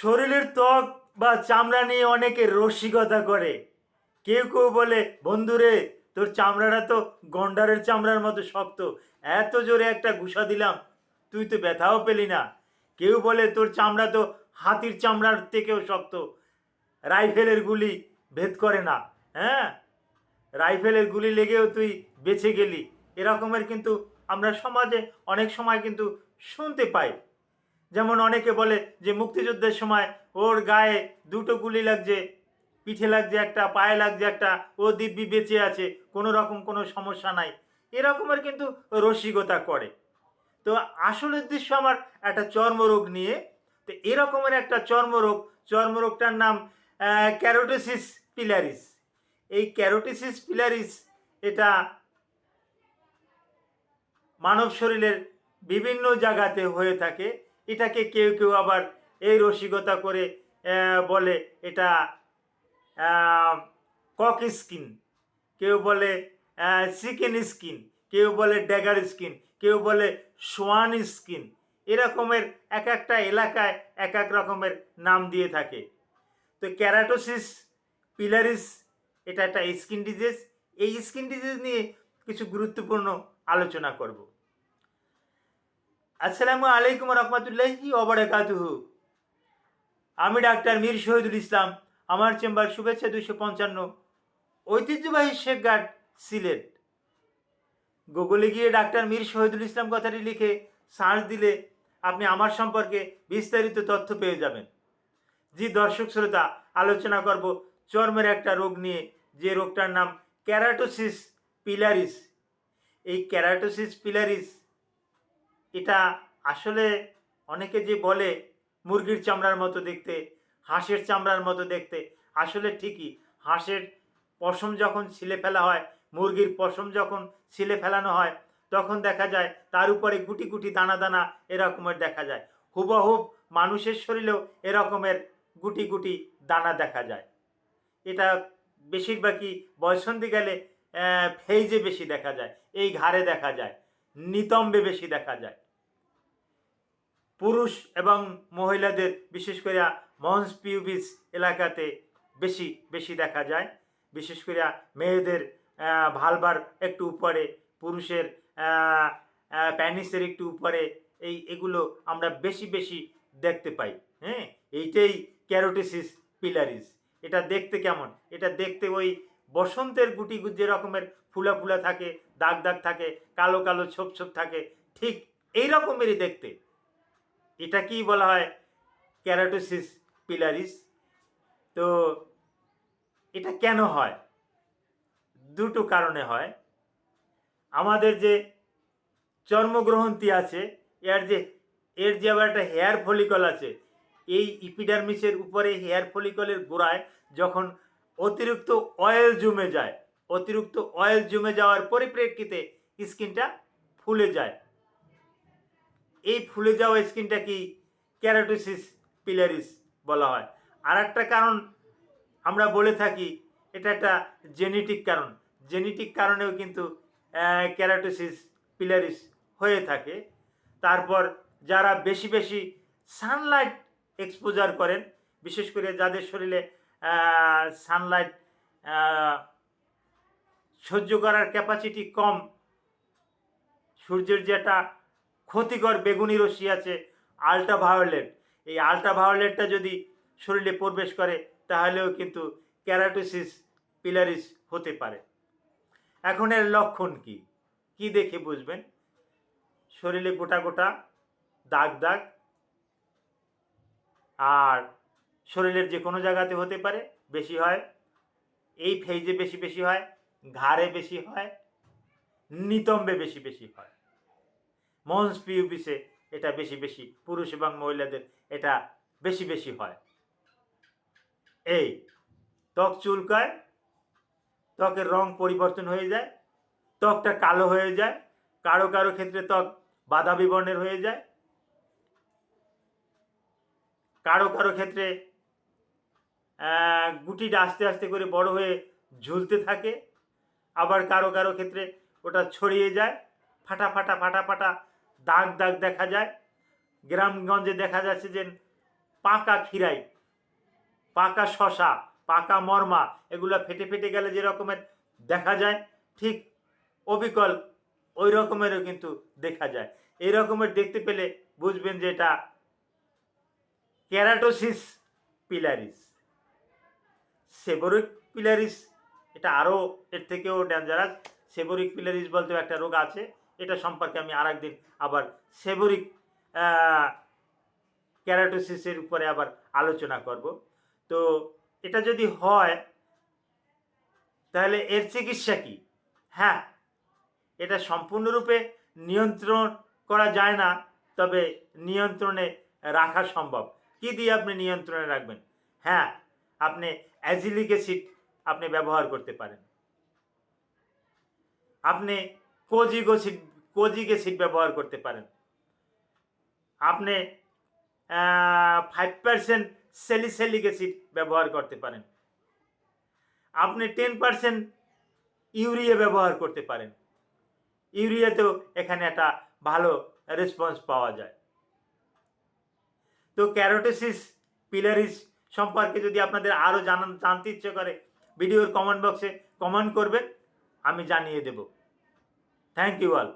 শরীরের ত্বক বা চামড়া নিয়ে অনেকে রসিকতা করে। কেউ কেউ বলে বন্ধুরে তোর চামড়াটা তো গন্ডারের চামড়ার মতো শক্ত। এত জোরে একটা ঘুষা দিলাম, তুই তো ব্যথাও পেলি না। কেউ বলে, তোর চামড়া তো হাতির চামড়ার থেকেও শক্ত। রাইফেলের গুলি ভেদ করে না। হ্যাঁ? রাইফেলের গুলি লেগেও তুই বেঁচে গেলি। এরকমের কিন্তু আমরা সমাজে অনেক সময় কিন্তু শুনতে পাই। যেমন অনেকে বলে যে মুক্তিযুদ্ধের সময় ওর গায়ে দুটো গুলি লাগছে, পিঠে লাগছে একটা, পায়ে লাগছে একটা, ও দিব্যি বেঁচে আছে, কোনো রকম কোনো সমস্যা নাই। এরকমের কিন্তু রসিকতা করে। তো আসল উদ্দেশ্য আমার একটা চর্মরোগ নিয়ে, তো এরকমের একটা চর্মরোগ, চর্মরোগটার নাম ক্যারোটিসিস পিলারিস। এই ক্যারোটিসিস পিলারিস, এটা মানব শরীরের বিভিন্ন জায়গাতে হয়ে থাকে। এটাকে কেউ কেউ আবার এই রসিকতা করে বলে এটা কক স্কিন। কেউ বলে চিকেন স্কিন। কেউ বলে ড্যাগার স্কিন। কেউ বলে সোয়ান স্কিন। এরকমের এক একটা এলাকায় এক এক রকমের নাম দিয়ে থাকে। তো ক্যারাটোসিস, পিলারিস, এটা একটা স্কিন ডিজিজ। এই স্কিন ডিজিজ নিয়ে কিছু গুরুত্বপূর্ণ আলোচনা করব। আসসালামু আলাইকুম রহমতুল্লাহি ওবরাকাতুহু আমি ডাক্তার মীর শহীদুল ইসলাম। আমার চেম্বার শুভেচ্ছা দুশো পঞ্চান্ন। ঐতিহ্যবাহী শেখঘাট সিলেট। গুগলে গিয়ে ডাক্তার মীর শহীদুল ইসলাম কথাটি লিখে সার্চ দিলে আপনি আমার সম্পর্কে বিস্তারিত তথ্য পেয়ে যাবেন। জি, দর্শক শ্রোতা, আলোচনা করব চর্মের একটা রোগ নিয়ে। যে রোগটার নাম ক্যারাটোসিস পিলারিস। এই ক্যারাটোসিস পিলারিস এটা আসলে অনেকে যে বলে, মুরগির চামড়ার মতো দেখতে, হাঁসের চামড়ার মতো দেখতে, আসলে ঠিকই। হাঁসের পশম যখন ছিলে ফেলা হয়, মুরগির পশম যখন ছিলে ফেলানো হয়, তখন দেখা যায় তার উপরে গুটি গুটি দানা দানা এরকমের দেখা যায়। হুবহুব মানুষের শরীরেও এরকমের গুটি গুটি দানা দেখা যায়। এটা বেশিরভাগই বয়সন্ধি গেলে ফেইজে বেশি দেখা যায়, এই ঘাড়ে দেখা যায়। নিতম্বে বেশি দেখা যায়। পুরুষ এবং মহিলাদের, বিশেষ করে মঞ্চ পিউবিস এলাকাতে বেশি বেশি দেখা যায়। বিশেষ করে মেয়েদের ভালবার একটু উপরে, পুরুষের প্যানিসের একটু উপরে, এই এগুলো আমরা বেশি বেশি দেখতে পাই। হ্যাঁ এইটাই ক্যারোটিসিস পিলারিস। এটা দেখতে কেমন? এটা দেখতে ওই বসন্তের গুটি যে রকমের ফুলা ফুলা থাকে, দাগ দাগ থাকে, কালো কালো ছোপ ছোপ থাকে, ঠিক এই রকমেরই দেখতে। এটা কি বলা হয়? Keratosis pilaris. তো এটা কেন হয়? দুটো কারণে হয়। আমাদের যে চর্মগ্রহন্তি আছে, এর যে এর যে আবার একটা হেয়ার ফলিকল আছে, এই ইপিডার্মিসের উপরে হেয়ার ফলিকলের গোড়ায় যখন অতিরিক্ত অয়েল জমে যায়। অতিরিক্ত অয়েল জমে যাওয়ার পরিপ্রেক্ষিতে স্কিনটা ফুলে যায়। এই ফুলে যাওয়া স্কিনটা কি ক্যারাটোসিস পিলারিস বলা হয়। আর একটা কারণ আমরা বলে থাকি, এটা একটা জেনেটিক কারণ। জেনেটিক কারণেও কিন্তু ক্যারাটোসিস পিলারিস হয়ে থাকে। তারপর যারা বেশি বেশি সানলাইট এক্সপোজার করেন, বিশেষ করে যাদের শরীরে সানলাইট সহ্য করার ক্যাপাসিটি কম। সূর্যের যেটা ক্ষতিকর বেগুনি রশ্মি আছে আল্ট্রাভায়োলেট এই আল্ট্রাভায়োলেটটা যদি শরীরে প্রবেশ করে, তাহলেও কিন্তু ক্যারাটোসিস পিলারিস হতে পারে। এখন এর লক্ষণ কি? কি দেখে বুঝবেন? শরীরে গোটা গোটা দাগ দাগ, আর শরীরের যে কোনো জায়গাতে হতে পারে, বেশি হয়। এই ফেজে বেশি বেশি হয়, ঘাড়ে বেশি হয়, নিতম্বে বেশি বেশি হয়। মঞ্চ পিউপিসে এটা বেশি বেশি, পুরুষ এবং মহিলাদের এটা বেশি বেশি হয়। এই, ত্বক চুলকায়, ত্বকের রং পরিবর্তন হয়ে যায়, ত্বকটা কালো হয়ে যায়, কারও কারও ক্ষেত্রে ত্বক বাদামি বর্ণের হয়ে যায়, কারও কারও ক্ষেত্রে গুটিটা আস্তে আস্তে করে বড় হয়ে ঝুলতে থাকে। আবার কারও কারও ক্ষেত্রে ওটা ছড়িয়ে যায়। ফাটা ফাটা ফাটা ফাটা দাগ দাগ দেখা যায়। গ্রামগঞ্জে দেখা যাচ্ছে যে পাকা খিরাই পাকা শশা, পাকা মর্মা এগুলো ফেটে ফেটে গেলে যে রকমের দেখা যায়, ঠিক অবিকল ওই রকমেরও কিন্তু দেখা যায়। এই রকমের দেখতে পেলে বুঝবেন যে এটা ক্যারাটোসিস পিলারিস। সেবরিক পিলারিস, এটা আরও এর থেকেও ডেঞ্জারাস সেবরিক পিলারিস বলতেও একটা রোগ আছে, এটা সম্পর্কে আমি আর একদিন আবার সেবরিক ক্যারাটোসিসের উপরে আবার আলোচনা করব। তো এটা যদি হয়, তাহলে এর চিকিৎসা কি? হ্যাঁ এটা সম্পূর্ণরূপে নিয়ন্ত্রণ করা যায় না, তবে নিয়ন্ত্রণে রাখা সম্ভব। কি দিয়ে আপনি নিয়ন্ত্রণে রাখবেন? হ্যাঁ আপনি অ্যাজিলিক অ্যাসিড আপনি ব্যবহার করতে পারেন। আপনি কোজিক অ্যাসিড কোজিক অ্যাসিড ব্যবহার করতে পারেন। আপনি ফাইভ পার্সেন্ট সেলিসেলিক অ্যাসিড ব্যবহার করতে পারেন। আপনি টেন পার্সেন্ট ইউরিয়া ব্যবহার করতে পারেন। ইউরিয়াতেও এখানে একটা ভালো রেসপন্স পাওয়া যায়। তো ক্যারোটোসিস, পিলারিস সম্পর্কে যদি আপনাদের আরও জানান, জানতে ইচ্ছে করে, ভিডিওর কমেন্ট বক্সে কমেন্ট করবেন, আমি জানিয়ে দেব। Thank you all